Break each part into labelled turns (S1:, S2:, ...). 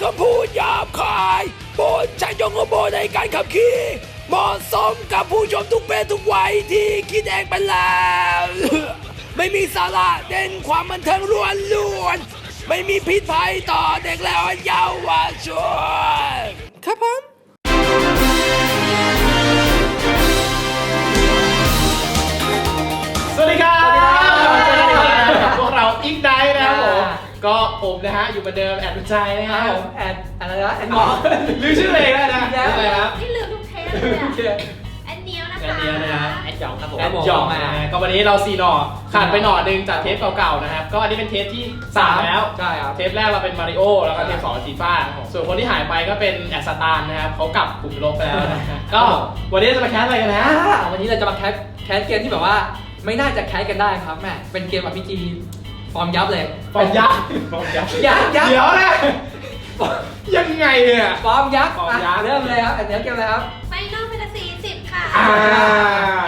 S1: คำพูดหยาบคายบนใช้ยงโบในการขับขี่เหมาะสมกับผู้ชมทุกเพศทุกวัยที่คิดเองไปแล้วไม่มีสาระเด่นความบันเทิงล้วนล้วนไม่มีพิษภัยต่อเด็กและเยาวชนครับผม
S2: นะฮะ อยู่เหมือนเดิมแอดมินใจนะ
S3: ค
S2: ค
S3: รั
S2: รั
S3: บบผมแอดอะไรนะแอดหมอ
S2: ลืมชื่อเลยได้นะ
S3: อีกแล้ว
S2: ชื่ออะไรครับ
S4: นี่ลืมทุกเทปเลยอะแอนเนียวนะคะ
S2: แอนเนียวนะฮะ
S3: แอดหยองครับผม
S2: แอดจองนะฮะก็วันนี้เราซีหน่อขาดไปหน่อหนึ่งจากเทปเก่าๆนะครับ ก็อันนี้เป็นเทปที่สามแล้ว
S3: ใช่ครับ
S2: เทปแรกเราเป็นมาริโอแล้วก็เทปสองฟีฟ่าส่วนคนที่หายไปก็เป็นแอดสตาร์นะครับเขากลับกลุ่มลบไปแล้วนะฮะก็วันนี้จะมาแคสอะไรกันนะ
S3: อ่าวันนี้เราจะมาแคสแคสเกมที่แบบว่าไม่น่าจะแคสกันได้ครับแม่เป็นเกมแบบพีจี ฟอร์มยับเลย
S2: ฟอร์มยักษ์ฟอร์มยักษ์
S3: ยักษ์ยักษ์
S2: เดี๋ยวนะยังไงเนี่ย
S3: ฟอร์มยักษ์
S2: ฟอร์มยักษ์
S3: อะเริ่มเลยครับแอดเนี้ยเกมอะไรครับ
S4: ไฟนอลแฟนตาซีสิบค่ะ
S2: อ่า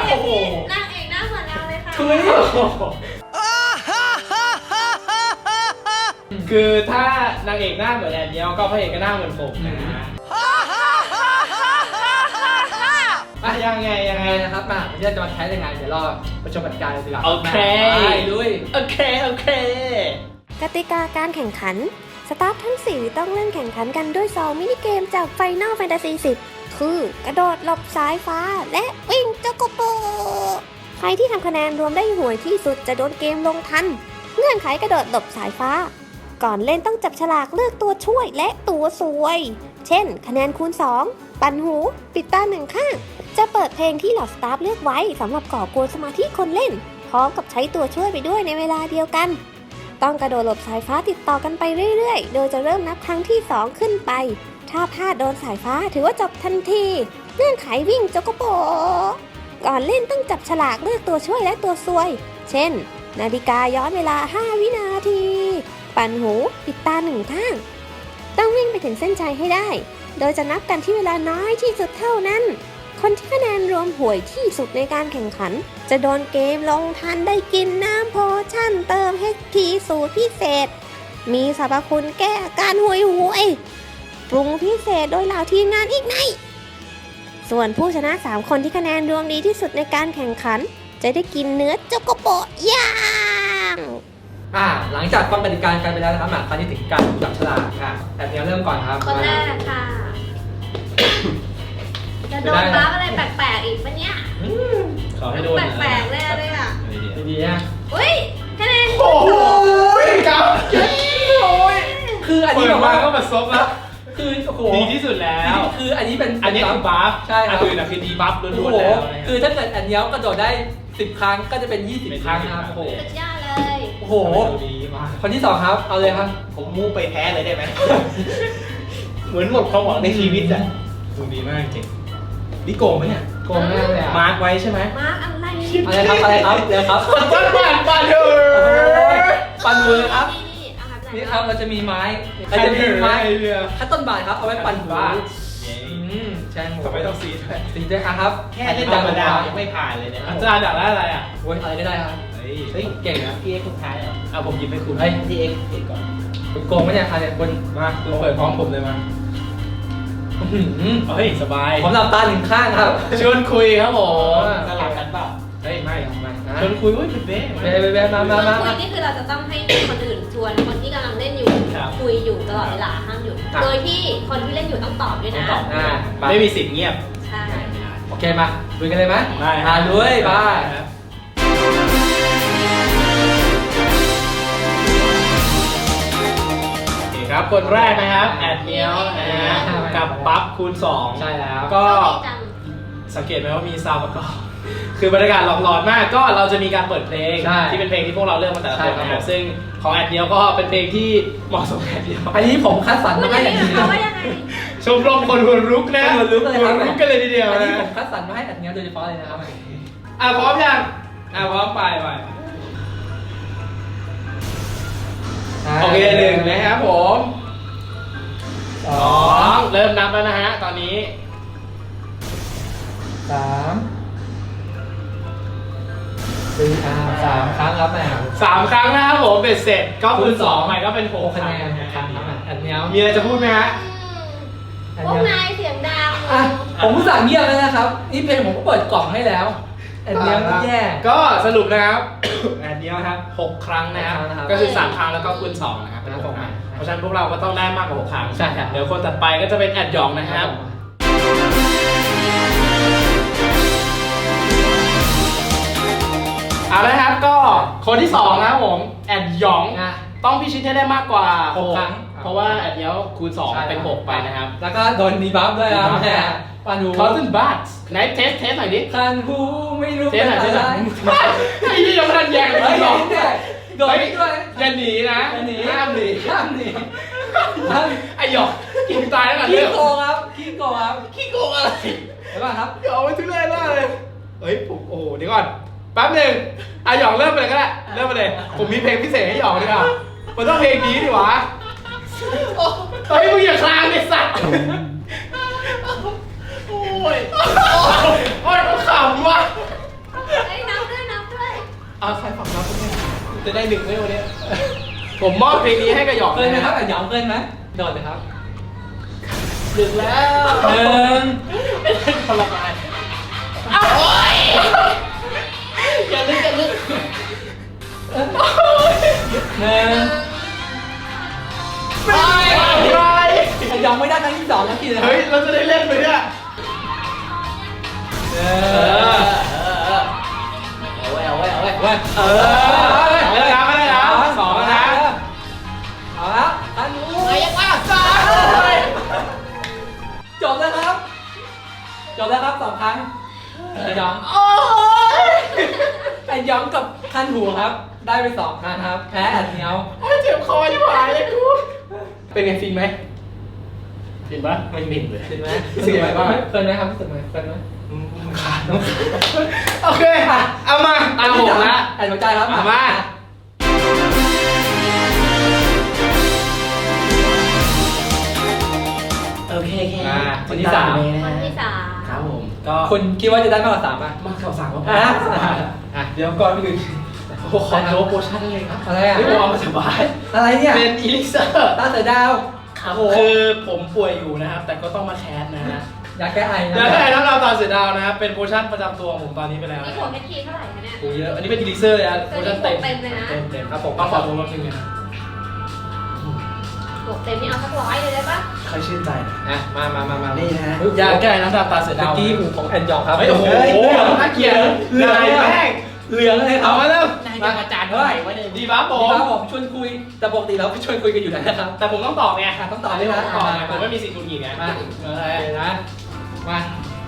S4: เก
S2: โอ้
S4: ม
S2: โห
S4: ที่นางเอกหน้าเหมือนเราเลยค่ะ
S3: ทุย
S2: คือถ้านางเอกหน้าเหมือนแอนเดียวก็พระเอกก็หน้าเหมือนผมนะฮะ อะยังไงยัง
S3: ยัง
S2: ไง
S3: ไงนะครับมาวันนี้เราจะมาแคสยังไงเดี๋ยวเราไปชมกติกาเลยดีกว่า
S2: โอเค
S3: ไปลุย
S2: โอเค โอเค
S5: กติกาการแข่งขัน สตาฟทั้ง 4 ต้องเล่นแข่งขันกันด้วย2มินิเกมจาก Final Fantasy 10 คือกระโดดหลบสายฟ้าและวิ่งจักรโปใครที่ทำคะแนนรวมได้ห่วยที่สุดจะโดนเกมลงทัน เงื่อนไขกระโดดหลบสายฟ้า ก่อนเล่นต้องจับฉลากเลือกตัวช่วยและตัวสวย เช่น คะแนนคูณ 2 ปั่นหู ปิดตาหนึ่งข้าง จะเปิดเพลงที่เหล่าสตาฟเลือกไว้สำหรับก่อกวนสมาธิคนเล่น พร้อมกับใช้ตัวช่วยไปด้วยในเวลาเดียวกัน ต้องกระโดดหลบสายฟ้าติดต่อกันไปเรื่อยๆ โดยจะเริ่มนับครั้งที่ 2 ขึ้นไป ถ้าพลาดโดนสายฟ้าถือว่าจบทันทีเงื่อนไขวิ่งจกโปก่อนเล่นต้องจับฉลากเลือกตัวช่วยและตัวซวย เช่น นาฬิกาย้อนเวลา 5 วินาที ปั่นหูปิดตาหนึ่งข้าง ต้องวิ่งไปถึงเส้นชัยให้ได้ โดยจะนับกันที่เวลาน้อยที่สุดเท่านั้น คนที่คะแนนรวมห่วยที่สุดในการแข่งขัน จะโดนเกมลงทันได้กินน้ำโพชั่นเติม HP สูตรพิเศษ มีสรรพคุณแก้อาการห่วยหวยปรุงพิเศษโดยเหล่าทีมงานอีกใน ส่วนผู้ชนะ 3 คนที่คะแนนรวมดีที่สุดในการแข่งขัน จะได้กินเนื้อจกโกโปะย่าง
S3: อ่าหลังจากฟังกติกากันไปแล้วนะครับมาคราวนี้ถึงการจับฉลากอะแอดเนี้ยเริ่มก่อนครับ
S4: คนแรกค่ะจะ โดนบัฟอะไรแปลกๆอีกปะเนี่ย
S2: ขอให้โดน
S4: แปลกๆเลยอะเลยอะ
S3: ดีๆนะ
S4: อุ้ยคะแนน
S2: โอ้โหกับโอ้ย
S3: คืออัน
S2: เปิ
S3: นี้
S2: ด
S3: แบบ
S2: มา
S3: ว่า
S2: ก็มาซบแล้ว
S3: คือโอ้โห
S2: ดีที่สุดแล้ว
S3: คืออันนี้เป็น
S2: อันนี้คือบัฟ
S3: ใช่ครับ
S2: อันอื่นน่ะคือดีบัฟล้
S3: โอ้
S2: วน
S3: โห
S2: ๆแล้วนะ
S3: คือถ้าเกิดอันเนี้ยกระโดดได้ 10 ครั้งก็จะเป็น 20 ครั้งนะครับโอ้โห
S4: สุดยอดเลย
S3: โอ้โห
S2: ดีมาก
S3: คนที่สองครับเอาเลยครับ
S6: ผมมูไปแพ้เลยได้ไหมเหมือนหมดความหวังในชีวิตอะ
S2: ดูดีมากจริง
S6: นี่โกงไหมเนี่ย
S3: โกงแน่เลยอะ
S6: มาร์กไว้ใช่ไหม
S4: มาร์กอะไร
S3: อะไรครับอะไรครับเดี๋ยวครับ
S2: ปั้นปั้นปั้นเถอ
S3: โอ้โหะปั่นมือครับ
S4: นี่นี่เอาหายไปไหน
S3: นี่
S4: แล้ว
S3: ครับเราจะมีไม้
S2: ใคร
S3: เราจะ
S2: จะ
S3: มี
S2: มี
S3: ไม้
S2: ไม้เรือ
S3: ขั้นต้นบาทครับเอาไว้ปั่นหัว
S2: บาท
S3: อืมใช่หมด
S2: ทำไมต้องซีด้วย
S3: สีด้วยครับ
S6: แค่เล่นธรรมดายังไม่ผ่านเลยเนี่ย
S2: อาจารย์อยากได้อะไรอะ
S3: โอ้ยอะไรก็ได้ครับ
S2: เฮ้ย
S6: เฮ้ย
S3: เก่งนะ
S6: พี่เอ็กซ์สุดท้ายเหรอ
S2: เอาผมหยิบให้คุณ
S3: เฮ้ย
S6: พี่เอ็กซ์เอ็กซ์ก่อน
S3: คุณโกงไหมเนี่ยอะไรคุณ
S2: มาคุณเปิดพร้อมผมเลยมา
S3: อื้อหือ
S2: เฮ้ยสบาย
S3: ผมหลับตาหนึ่งข้างครับ
S2: ชวนคุยครับผม
S6: สลับกันเปล่า
S2: เฮ้ยไม่ไม่
S3: นะ
S2: ชวนคุยเว้ยเป็นเบ้
S3: เบ๊เบ๊เบ๊มามามา
S4: คุ
S3: มาย
S4: นี่คือเราจะต้องให้คนอื่นชวนคนที่กำลังเล่นอยู่
S2: ครับ
S4: คุยอยู่ตลอดเวลาห้ามหยุด
S3: ครับ
S4: โดยที่คนที่เล่นอยู่ต้องตอบด้วยนะ
S3: อ่ามา
S2: ไม่มีสิทธิ์เงียบ
S4: ใช่
S3: โอเคมาลุยกันเลยไหม
S2: ได้
S3: มาด้วยบา
S2: ครับโอเคครับคนแรกนะครับ แอดเมียวนะฮะกับปั๊บคูณสอง
S3: ใช่แล้ว
S2: ก็
S4: โชคดีจัง
S2: สังเกตไหมว่ามีซาวด์ประกอบ คือบรรยากาศหลอนๆมาก ก็เราจะมีการเปิดเพลง
S3: ใช่
S2: ที่เป็นเพลงที่พวกเราเลือกมาแต่ละ
S3: ใช่
S2: คน
S3: ครับ
S2: นะครับซึ่งของแอดเดียวก็เป็นเพลงที่เหมาะสมกับแอดเดียว
S3: อันนี้ผมคัดสรร
S4: พูด
S3: มา
S4: อ
S3: ให้
S4: ย่าง
S3: อย่าง
S4: นี้
S3: ดี
S4: หมายความว่ายังไง
S2: ชมรมคนหัวรุกนะ
S3: หัวรุกเลยครับ
S2: หัวรุกกันเลยทีเดียว
S3: อัน
S2: นะ
S3: นี้ผมคัดสรรมาให้อันเนี้ยโดยเฉพาะเลยนะครับ
S2: อะพร้อมยังอะพร้อมไปไปโอเคหนึ่งนะครับผม
S3: ส
S2: ส
S3: อ
S2: องงเริ่มนับแล้วนะฮะ ตอนนี้
S3: สามสี่อะสามครั้งครับแม่
S2: สามครั้งนะครับผมเบ็ดเสร็จก็คูณสองใหม่ก็เป็นห
S3: ห
S2: ก
S3: ก
S2: คะ
S3: คะ
S2: แน
S3: แน
S2: น
S3: นครั้งครับแม่อันเนี้ย
S2: มีอะไรจะพูดไหมฮะ
S3: อัน
S4: พวก
S3: เนี้ย
S4: นายเสียงดัง
S3: อะผมผู้สั่งเงียบแล้วนะครับ นี่เพลงผมก็เปิดกล่องให้แล้ว อันเนี้ยไม่แย่
S2: ก็สรุปนะครับอันเดียวครับหกครั้งนะครับ
S3: หกครั้งนะครับ
S2: ก็คือสามครั้งแล้วก็คูณสองนะครับเป็นหกครั้งเพราะฉะนั้นพวกเราก็ต้องได้มากกว่าหกครั้ง
S3: ใช่ครับ
S2: เดี๋ยวคนต่อไปก็จะเป็นแอดหยองนะครับ เอาละครับก็คนที่สองนะครับผมแอดหยอง
S3: นะ
S2: ต้องพิชิตให้ได้มากกว่า
S3: หกครั้ง
S2: เพราะว่าแอดเดียวคูณสอง
S3: ใช่
S2: เป็นหกไปนะครับ
S3: แล้วก็โดนดีบัฟด้วยครับ
S2: ดีบัฟ
S3: แม่ปานู
S2: คอสตินบัตไหนเทสเทสหน่อยดิ
S3: คันหูไม่รู้
S2: เท
S3: เป็
S2: ส
S3: น
S2: หน่อย
S3: อะ
S2: เทสห
S3: ไร
S2: น่อยไอ้นี่ยังไม่ทันแยงเลย
S3: เฮ้ย
S2: หรอก
S3: เนี่ยโดนด้วย
S2: อย่าหนีนะ
S3: อย่าหนี
S2: ห้ามหนี
S3: ห้ามหนีห้าม
S2: ไอ้หยอกกินตายแล้วกัน
S3: ขี้
S2: เรื่อง
S3: โกงครับขี้โกงครับ
S2: ขี้โกงอะไร
S3: เห็นป่ะครับ
S2: หยอกไปทุเรศมากเลยเฮ้ยผมโอ้โหเดี๋ยวก่อนแป๊บหนึ่งอะหยอกเริ่มไปเลยก็ได้เริ่มไปเลย ผมมีเพลงพิเศษให้หยอกดีกว่ามันต้องเพลงนี้ดิวะ เฮ้ยมึงอย่าคลางไอ้สัตว์โอ้ยโอ้ยเขาขำว่ะ
S4: ไอ้ยนับด้วยนับด้วย
S2: เอาใครฝังรับก็ได้จะได้หนึ่งไหมวันนี้ผมมอบเพลงนี้ให้กับหยอก
S3: เคยไหมครับอะหยองเคยไหมโดนเลยครับ
S2: ดึกแล้ว
S3: หนึ่ง
S2: พลังงานอ้าวโอ้ยอย่าลึกอย่าลึก
S3: หนึ่ง สองแล้วกี่นะครั
S2: เฮ้ย เราจะได้เล่นไหมเนี่ย
S3: เอ
S2: เอ
S3: อ
S2: อ
S3: เอาไว้เอาไว้เอาไว้เอาไว้
S2: เออไม่ได้นะไม่ได้นะสองนะ
S3: เอาละคันหู
S2: ไปยังว่าสาม
S3: จบแล้วครับ จบแล้วครับสองครั้งไอ้หยอง
S2: โอ้ย
S3: ไอ้หยองกับคันหูครับ ได้ไปสองครั้งครับ แพ้อัดเหนียว
S2: โอ้ยเจ็บคอยิ่งหายเลยกูเป็นไงฟินไหม ฟินปะไม่ฟินเลย
S3: เห็นไหม
S2: รู้สึกยังไงบ้าง
S3: เกินไหมครับรู้สึกไหมเกินไหม
S2: ขาดโอเคเอามาตามผมละ
S3: ไอ้หัวใจครับ
S2: เอามา
S6: โอเคโอเค
S2: อ่าคนที่สาม
S4: คนที่สาม
S2: ครับผม ก็
S3: คุณคิดว่าจะได้มากกว่าสามป่ะ
S2: มาข่าวสารมา
S3: อะ
S2: อะเดี๋ยวก่อนอื่นโอ้โหขอโชว์โปรชั่นเลยครับ
S3: อะไรอะ
S2: เฮ้ยผมเอามาสบาย
S3: อะไรเนี่ย
S2: เป็นอีลิกเซอร์
S3: ตาเสือดาว
S2: ครับคือผมป่วยอยู่นะครับ แต่ก็ต้องมาแคสนะฮะ
S3: อยากแก้ไอนะ
S2: เดี๋ยวให้น้ำเราตาเสือดาวนะครับเป็นโปรชั่นประจำตัวของผมตอนนี้ไปแล้ว
S4: นี่
S2: นะ
S4: หัวเม็ดทีเท่าไหร่คะเนี่ย
S2: โอ้เยอะอันนี้เป็นอีลิกเซอร์เลยนะโปรชั่นเต็ม
S4: เต็มเลยนะ
S2: เต็มเต็มครับผมต้องขอโทษรอบนึงนะ
S4: หัวเต็มนี่เอาสักร้อยเลยได้ปะ
S2: ใครชื่นใจหน่อย
S3: อะมามามามา
S6: นี่นะฮะ
S2: อยากแก้น้ำตาตาเสือ
S3: เมื่
S2: ดา
S3: อ
S2: ว
S3: กี้หูของแอนยองครับ
S2: เฮ้ยโอ้โห
S3: เฮ้ย
S2: น่าเกลียด
S3: เหลือง
S2: นาย
S3: เลย
S2: แม่ง
S3: เหลืองเลยครั
S2: เอา
S3: บ
S2: มาเริ่ม
S6: นาย จะอาจารย์เท่าไหร่วะเนี่ย
S2: ดีบ้าผ
S3: ผม
S2: ม
S3: ครับผมชวนคุย แต่ปกติเราไม่ชวนคุยกันอยู่แล้วนะครับ
S2: แต่ผมต้องตอบไง
S3: อะต้องตอบด้วยนะ
S2: ตอบไง
S3: มา
S2: ผมไม่มีสิทธิ์หงุดหงิดไง
S3: มา
S2: โอเค
S3: โอเคนะ มา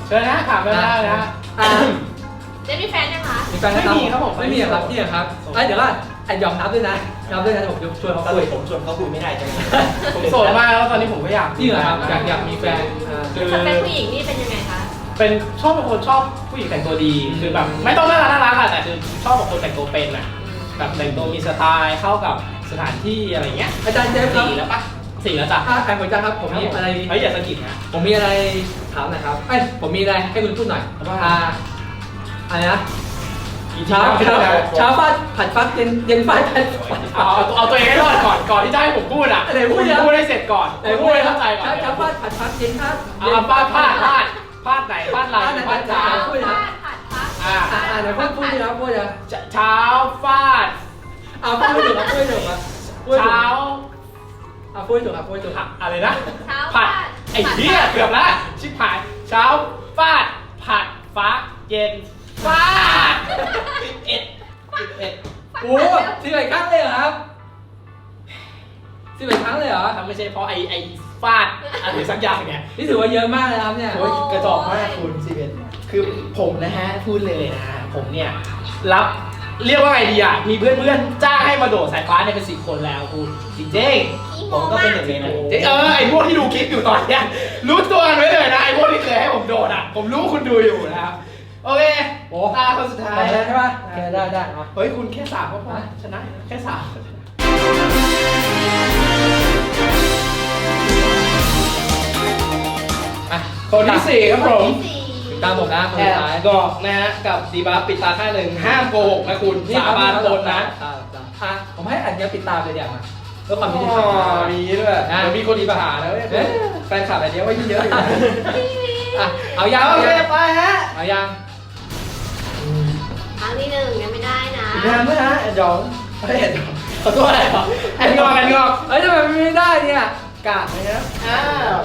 S2: เชิญนะถามไปได้นะ
S3: อะ
S4: เจ๊มีแฟนยังคะ
S3: มีแฟนนะ
S2: ไม่มีครับผม
S3: ไม่มีครับพี่ครับเอ้ยเดี๋ยวก่อนแอนยองนับด้วยนะนับด้วยนะผมจะชวนเขา
S6: สรุ
S3: คุย
S6: ปผมชวนเขาคุยไม่ได้จัง
S2: ผมโสดมากแล้วตอนนี้ผมก็อยาก
S3: จริงเหรอครับอยากอยากมีแฟนอ่า
S2: คือ
S4: สเปคผู้หญิงนี่เป็นยังไงคะ
S2: เป็นชอบเป็นคนชอบผู้หญิงแต่งตัวดีคือแบบไม่ต้องน่ารักน่ารักอะแต่คือชอบแบบคนแต่งตัวเป็นอะแบบแต่งตัวมีสไตล์เข้ากับสถานที่อะไรเงี้ย
S3: อาจารย์เจฟครับ
S2: สี่แล้วปะสี่แล้วจ้ะ
S3: อะแอนหัวใจครับผมมีอะไร
S2: เฮ้ยอย่าสะกิดนะ
S3: ผมมีอะไรถามหน่อยครับเอ้ยผมมีอะไรให้คุณพูดหน่อย
S2: ว่า
S3: อ่าอะไรนะ
S2: อีกที
S3: เช้า
S2: นะ
S3: เช้าเช้าฟาดผัดฟักเย็นเย็นฟาดผัดฟัก
S2: เอาเอาเอาตัวเองให้รอดก่อนก่อนที่จะให้ผมพูดอะ
S3: ไหนพูด
S2: คุณ
S3: อะ
S2: พูดให้เสร็จก่อน
S3: ไหน
S2: พูดให้เข้าใจก่อน
S3: เช้าเช้าฟาดผัดฟักเย็นฟาด
S2: เอามาพาดพาดพาด พาดไหนพาดไหล
S3: พาดไหน
S2: พาดเช้า
S3: พูดนะ
S4: ผัดพัก
S2: อ่า
S3: อ่าอ่าไหนพูดพูดดิครับพูดนะ
S2: เช้าฟาด
S3: เอาพูดให้ถูกครับพูดให้ถูกครับพูดให้ถูก
S2: เช้า
S3: เอาพูดให้ถูกครับพูดให้ถูก
S2: ผัดอะไรนะ
S4: เช้า
S2: ผัด
S4: ฟาด
S2: ไอ้เหี้ยเกือบละชิบหายเช้าฟาดผัดฟ้าเย็นฟาดเอ็ดเอ็ด
S3: โอ้สิบเอ็ดครั้งเลยเหรอครับสิบเอ็ดครั้งเลยเหรอ
S2: ถ้าไม่ใช่เพราะไอ้ไอ้ ฟาดอะไรสักอย่างเนี่ย
S3: นี่ถือว่าเยอะมากเลยครับเนี่ย
S2: โอ้ยกระจอกมากคุณสิเอ็ดคือผมนะฮะพูดเลยนะฮะผมเนี่ยรับเรียกว่าไงดีอะมีเพื่อนๆจ้างให้มาโดดสายฟ้าเนี่ยเป็นสิบคนแล้วคุณจริงๆ
S4: ขี้โม
S6: ผมก็
S4: มา
S6: เป็น
S4: ก
S6: หนึ่งในนั้น
S2: เอ้ยเออไอ้พวกที่ดูคลิปอยู่ตอนเนี้ยรู้ตัวกันไว้เลยนะไอ้พวกที่เคยให้ผมโดดอะผมรู้คุณดูอยู่นะครับโอเค
S3: โอ้
S2: ตาคนสุดท้าย
S3: ได้ใช่ปะโอเคได้ได้เอา
S2: เฮ้ยคุณแค่สามก็พอชนะแค่สาม อะคนที่สี่ครับผม
S4: ที่สี่
S3: ตามผมนะคน
S2: แอ
S3: สุด
S2: ด
S3: ท้าย
S2: กอกนะฮะกับดีบัฟปิดตาข้างหนึ่งห้ามโกหกนะคุณสาบานโดนนะ
S3: อะผมให้อันเนี้ยปิดตาไปเดี๋ยวมาเพื่อความยุติธร
S2: อ๋
S3: ร
S2: อ
S3: ม
S2: มีด้วย
S3: อะ
S2: เดี๋ยวมีคนอิจฉานะเว้ย
S3: เอ๊ะ
S2: แฟนคลับอะไรเนี้ยไว้เยอะอยู่นะ
S3: อะเอายัง
S2: โอ
S3: เอา
S2: เค
S3: ยัง
S2: ไปฮะ
S3: เอายัง
S4: ครั้งที่หนึ่งยังไม่ได้นะ
S2: อีกนานไหมฮะแอดยองเฮ้ยแอดยองขอโทษอะไรเหรอแอดยองแอดยอง
S3: เอ้ยทำไมมันไม่ได้เนี่ย
S2: กาดนะครับอ้าว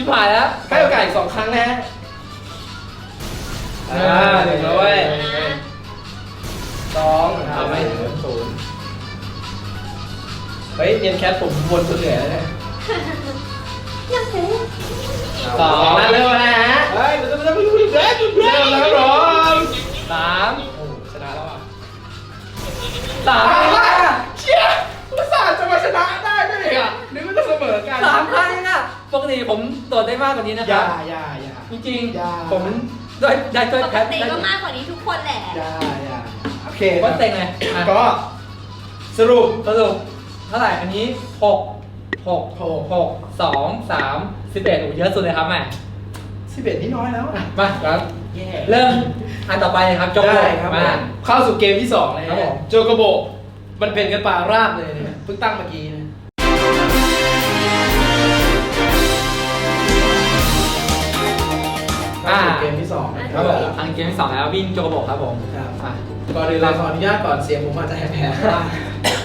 S3: ชิบหายแล้ว
S2: ให้โอกาสอีกสองครั้งนะฮะอ่าหนึ่งแล้วเว้ย
S4: นะ
S2: สอง
S3: เอาไหม
S2: ศูนย์เฮ้ยเนียนแคทผมวนจนเหนื่อยแล้วเนี่ย
S4: ยังเจ๊
S2: สองนะเริ่มแล้วนะฮะเฮ้ยเริ่มแล้วเริ่มแล้วเริ่มแล้วครับผม
S3: สาม
S2: โอ้ชนะแล้วอะ
S3: สาม
S2: เชี่ย อุตส่าห์จะมาชนะได้ไหมเนี่ยนึกว่าจะเสมอกัน
S3: สามครั้งเองอะปกติผมโดดได้มากกว่านี้นะ
S2: อ
S3: ครั
S2: ย่า
S3: บ
S2: อย่าอย่า
S3: จริง
S2: อย่า
S3: ๆผมได้ได้ช่วย
S4: ป
S3: แพ
S4: ก
S3: ท
S4: ติ
S3: ได้
S4: ก็มากกว่านี้ทุกคนแหละ
S2: อย่าอย่าโอเค
S3: ก็เต็งเลยอะ
S2: ก็สรุป
S3: สรุปเท่าไหร่อันนี้หกหก
S2: หก
S3: หกสองสามสิบเอ็ดโอ้เยอะสุดเลยครับแม่
S2: สิบเอ็ดนี่น้อยแล้วอะ
S3: มาครับ
S2: แย่
S3: เริ่มอันต่อไปเลยครับโจโก
S2: ได้ครับ
S3: มา
S2: ผมเข้าสู่เกมที่สองเลย
S3: ครับผม
S2: โจโกโบ มันเป็นกันป่าราบเลยเนี่ยเพิ่งตั้งเมื่อกี้นะ
S3: อ่า
S2: เข้าสู่เกมที่สองนะ
S3: ค
S2: ค
S3: รั
S2: รั
S3: บบผมทางเกมที่สองแล้ววิ่งโจโกโบครับผม
S2: ครับ
S3: อะ
S2: ก่อนอื่นเราขออนุญาตก่อนเสียงผมอาจจะแหบๆบ้าง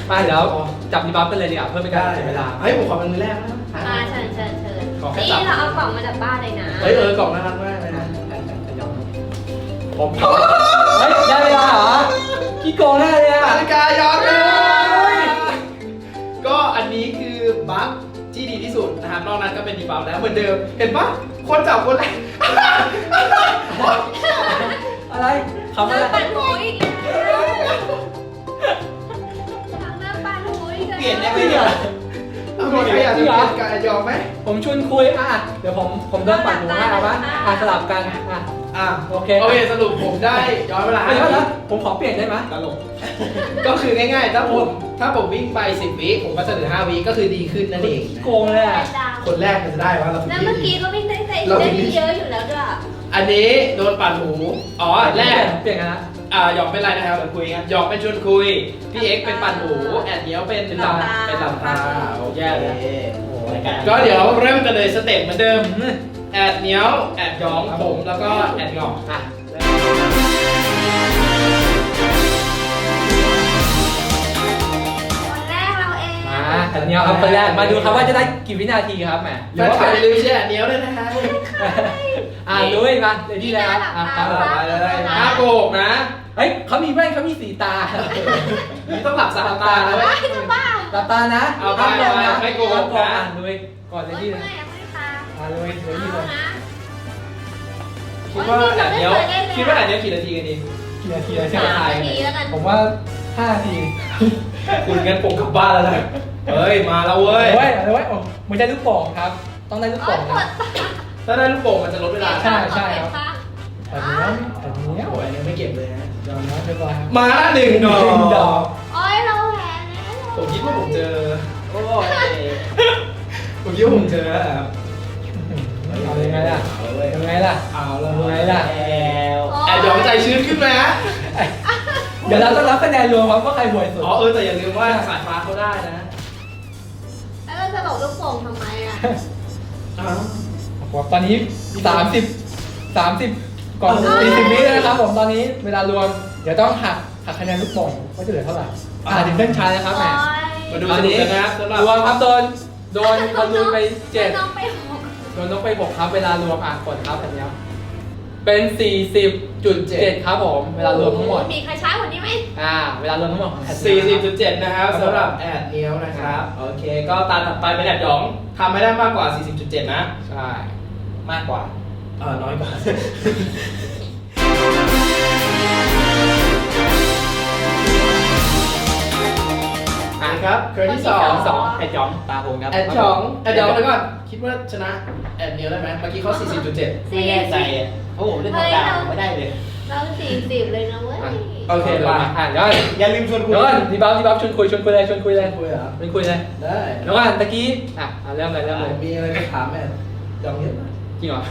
S3: ไปเดี๋ยวจับดีบัฟกันเลยดีกว่าเพื่อเป็นการเสียเวลา
S2: เฮ้ยผมขอเป็นมือแรกนะ
S4: อ่าเชิญเชิญเชิญ
S2: ขอแค่
S4: นี่
S2: จับ
S4: เราเอากล่องมาจากบ้านเลยนะ
S2: เฮ้ยเออกล่องน่ารักมากเลยนะ
S3: ผมเฮ้ยได้เวลาเหรอ ขี้โกงแน่เลย
S2: นา
S3: อะ
S2: ฬิกาย้อนเลยก็อันนี้คือบัฟที่ดีที่สุดนะครับนอกนั้นก็เป็นดีบัฟแล้วเหมือนเดิม เห็นปะคนจับคนแรก
S3: อะไรคำ
S4: เริ่
S3: อะไร
S4: มปั่นหูอีกแล้วทำเริ่มปั่นหูอีกแล้ว
S6: เปลี่ยนได้ไหม
S3: จริงเหรอ
S2: เอามีใครอยากจะเปลี่ยนการยอมไหม
S3: ผมชวนคุยอะเดี๋ยวผมผมเดินปั่นหูให้เอาปะอะสลับกันอะ
S2: อะ
S3: โอเค
S2: โอเคสรุปผมได้ย้อนเวลา
S3: เดี๋ยว
S2: 5
S3: นะ
S2: วิ
S3: ผมขอเปลี่ยนได้ไหม
S6: ตลก
S2: ก็คือง่ายๆ ถ้าผมถ้าผมวิ่งไป 10 วิผมก็จะเหลือ5วิก็คือดีขึ้นนั่นเอง
S3: ขี้โกงเลยอะ
S2: คนแรกมันจะได้วะเรา
S4: แล้วเมื่อกี้ก็ไม่ได้ได้ได้เยอะอยู่แล้วด้วย
S2: อันนี้โดนปั่นหูอ๋อแรก
S3: เปลี่ยนกันนะ
S2: อ่าหยองเป็นไรนะครับคุยกันหยองเป็นชวนคุยพี่เอ็กซ์เป็นปั่นหูแอดเหนียวเป็น
S3: เป็นหลับ
S2: เป็นหลับตาโอเค
S3: แย่เลย
S2: ก็เดี๋ยวเริ่มกันเลยสเต็ปเหมือนเดิม
S3: อืม
S2: แอดเหนียวแอดหยองผมแล้วก็แอดหยอง
S3: อะ
S4: คนแรกเราเอง
S3: มาอันนี้ครับคนแรกมาดูครับว่าจะได้กี่วินาทีครับแหม
S2: แฟนคลับอย่าลืมเชียร์แอดเหนียวด้วยนะฮะ
S3: อะลุยมาเลยที่แล้วอะครับ
S2: ไปเลยห้าโกกนะ
S3: เฮ้ยเขามีแว่นเขามีสีตา
S2: นี่ต้องหลับสามตาแล้วเว้ย
S4: จะบ้า
S3: หลับตานะ
S2: เอาไป
S3: ห้มมองนะ
S2: ไม่โกหกนะ
S3: อะลุยก่อนเลย
S4: ไม่
S3: ที่
S4: เมื่
S3: เล
S4: อยยไม่ตา
S3: อะลุยเลยที่เลย
S4: นะ
S2: คิดว่าแอดเหนียวคิดว่าแอดเหนียวกี่นาทีกันดี
S3: กี่นาทีแล้ว
S4: สา
S3: ใช่ไหม
S4: มนาทีแล้วกัน
S3: ผมว่าห้านาที
S2: คุณงั้นผมกลับบ้านแล้วนะเฮ้ยมาแล้วเว้ย
S3: เฮ้ยเอาไว้โอ้มันจะลูกโป่งครับ ต้องได้ลูก
S4: โอ๊
S3: โป่
S4: ย
S3: ง
S4: ปว
S3: นะ
S4: ดตา
S2: ถ้าได้ลูกโป่งมันจะลดเวลา
S3: ใช่ใช่ครับ
S4: ปวดตา
S3: แต่เนี้ยแต่เนี้ย
S2: โอ้ยอันนี้ไม่เก็บเลยฮะ
S3: ยอมนะเรียบร้อยครับ
S2: มาละหนึ่งดอก
S3: หนึ่งดอก
S4: โอ๊ยเราแพ้แล้ว
S2: ผมคิดว่าผมเจอ
S6: โอ้ย
S2: ผมคิดว่าผมเจอแล้วครับ
S3: เอายังไงล่ะ
S2: เอาเลย
S3: ยังไงล่ะ
S2: เอาเล
S3: ยังไง
S2: ย
S3: ล่ะ
S6: แล้ว
S2: แอบยอมใจชื้นขึ้นไหมฮะ
S3: เดี๋ยวเราต้องรับคะแนนรวมครับว่าใครห่วยสุด
S2: อ๋อเออแต่อย่าลืมว่าสายฟ้าเขาได้นะ
S4: แล้วเราจะหลบลูกโป่งทำไมอะ
S2: อ้าว
S3: ผมตอนนี้สามสิบสามสิบก่อนสี่สิบวิแล้วนะครับผมตอนนี้เวลารวม เดี๋ยวต้องหักหักคะแนนลูกโป่งว่าจะเหลือเท่าไหร่อ่าถึงเส้นชัยนะครับแหม
S2: มาดูสนุกกันนะสำหรับ
S3: รวมครับโดนโดนบอลลูนไปเจ็ด
S4: น้องไปหก
S3: โดนนกไปหกครับ เวลารวมอะกดครับอันเนี้ยเป็น 40.7 ครับผม เวลารวมทั้งหมด
S4: มีใครช้ากว่านี้ไหม
S3: อ่า เวลารวมทั้งหมดของแพท
S2: 40.7นะครับสำหรับแอดเนี้ยวนะครับ โอเค ก็ตาถัดไปเป็นแอดหยองทำไม่ได้มากกว่า 40.7 นะ
S3: ใช่
S6: มากกว่า
S2: เออน้อยกว่า ครับเคยที่สอง
S3: สอง
S6: แอดยองตาผมครับ
S2: แอดหยองแอดหยองแล้วก่อนคิดว่าชนะแอดเนี้ยวได้ไหมเมื่อกี้เขา40.7
S6: ไม่แน่ใจอะโอ้โหเล่นธรรมดาผมไม่ได้เลย
S4: เราสี่สิบเลยนะเว้ย
S3: อะ
S2: โอเค
S3: เดี๋ยว
S2: ไป
S3: มาอะเดี๋ยวก่อน
S6: อย่าลืมชวนคุย
S3: เดี๋ยวก่อนดีบัฟดีบัฟชวนคุยชวนคุยเลยชวนคุยเลย
S2: คุยเหรอ
S3: ชวนคุยเลย
S2: ได้
S3: เดี๋ยวก่อนตะกี้อะอะเริ่มเลยเริ่มเลย
S2: มีอะไรจะถามแอดหยองเยอะมาก
S3: จริงเหรอ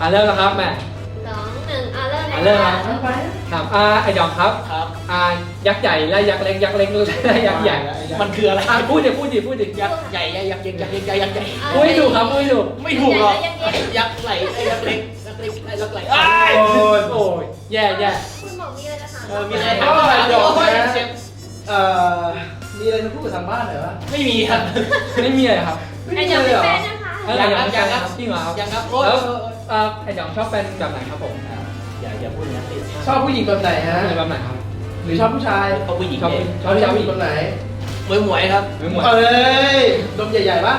S3: อะเริ่มแล้วครับแม่
S4: สองหนึ่งอะเริ่ม
S3: อะ
S4: เลย
S3: เริ่ม
S4: ค่ะ
S3: มาถามอ่าไอ้ดอกครับ
S6: ครับ
S3: อ่ายักษ์ใหญ่และยักษ์เล็กยักษ์เล็กและยักษ์ใหญ่
S6: มันคืออะไร
S3: อะพูดดิพูดดิพูดดิ
S6: ยักษ์ใหญ่ยักษ์ยักษ์ยักษ์ยักษ์ยักษ์ใหญ่
S3: พูดให้ถูกครับพูดให้ถูก
S6: ไม่ถูกหรอก
S4: ยักษ์ใหญ่
S6: ยักษ์ไหลไอ้ยักษ์เล็กยักษ์เล็กไอ้ยักษ์ไหล
S3: โอ้
S6: อ้าย
S3: ยโอ้ยแย่แย่
S4: คุณบอกมีอะไรจะถาม
S6: เออมีอะไร
S2: ก็หยอกนะ
S6: เชฟ
S2: เอ่อมีอะไรจะพูดกับทางบ้านหน่อยวะ
S6: ไม่มีครับ
S3: ไม่มีอะไรครับ
S4: ไอ้เดี๋ยวไม่เป็นนะคะ
S3: เอออย่างยังครับจริงเหรอครับ
S6: ยังครับโอ้ย
S3: แล้วเอ่อ ไอ้ดอกชอบเป็นแบบไหนครับผม
S6: อย่าอย่าพูดนะติด
S2: ชอบผู้หญิงแบบไหนฮะ
S3: เป็นแบบไหนครับ
S2: หรือชอบผู้ชาย
S6: เขาผู้หญิง
S3: ชอบ
S6: เอง
S3: ชอบชอบ
S2: ผู้
S3: ผู้
S2: ห
S3: ห
S2: ญิ
S3: ญิ
S2: ง
S3: ง
S2: แบบไหน
S6: มวยหมวยครับ
S3: ไม่เหมือน
S2: เอ้ยนมใหญ่ๆปะ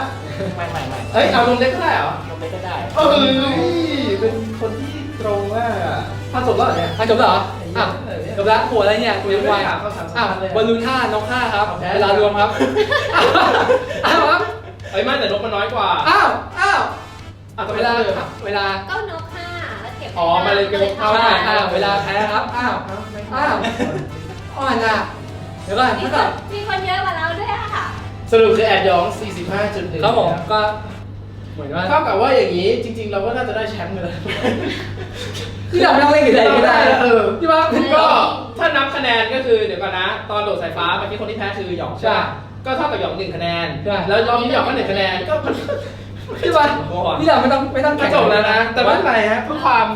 S6: ไม่ไม่ไม่
S2: เอ้ยเอานมเล็กก็ได้เหรอ
S6: ทำไม่ก็ได้
S2: เอ้ยเป็นคนที่ตรงมากอะถ้าจบแล้วเหรอเนี่ย
S3: อะจบแล้วเหรออ้าวจบแล้วหัวอะไรเนี่ยตัวยังไว
S2: ไม่ถามเขาถาม
S3: อ้าว
S2: สำคัญเลย
S3: บอลลูนห้านกห้าครับ
S2: เอาแพ้
S3: เวลารวมครับ อ้าวครับ
S2: เอ้ยไม่แต่นกมันน้อยกว่า
S3: อ้าว อ้าว
S2: อะทำไม
S3: เวลา
S2: ต้องเลือก
S3: เวลา
S4: ก็นกห้าแล้วเก็บ
S2: อ๋อมาเลยเก็บเข้า
S3: ใช่อ้าวเวลาแพ้ครับ อ้าว อ้าวอ่อนอะ เดี๋ยวก่อน
S4: มี
S3: ถ้า
S4: ค
S3: เกิ
S4: น
S3: ด
S4: มีคนเยอะกว่าเราด้วยอะค่ะ
S2: สรุปคือแอดยอง 45.1
S3: ครับผมก็ เหมือนว่า
S2: เท่ากับว่าอย่างนี้จริง ๆ เราก็น่าจะได้แชมป์กันแล้ว
S3: ที่เราไม่ต้องเล่นกี่ใดก็ได้
S2: เออ
S3: ที่ว่า
S2: ก็ถ้านับคะแนนก็คือเดี๋ยวก่อนนะ ตอนโดดสายฟ้าเมื่อกี้คนที่แพ้คือหยองใช่ปะก็เท่ากับหยองหนึ่งคะแนนแล้วรอบนี้หยองก็หนึ่งคะแนนก็มัน
S3: ที่ว่าที่เราไม่ต้องไม่ต้อง
S2: ก็
S3: แข่ง
S2: จบแล้วนะ แต่ไม่เป็นไรฮะเพื่อความ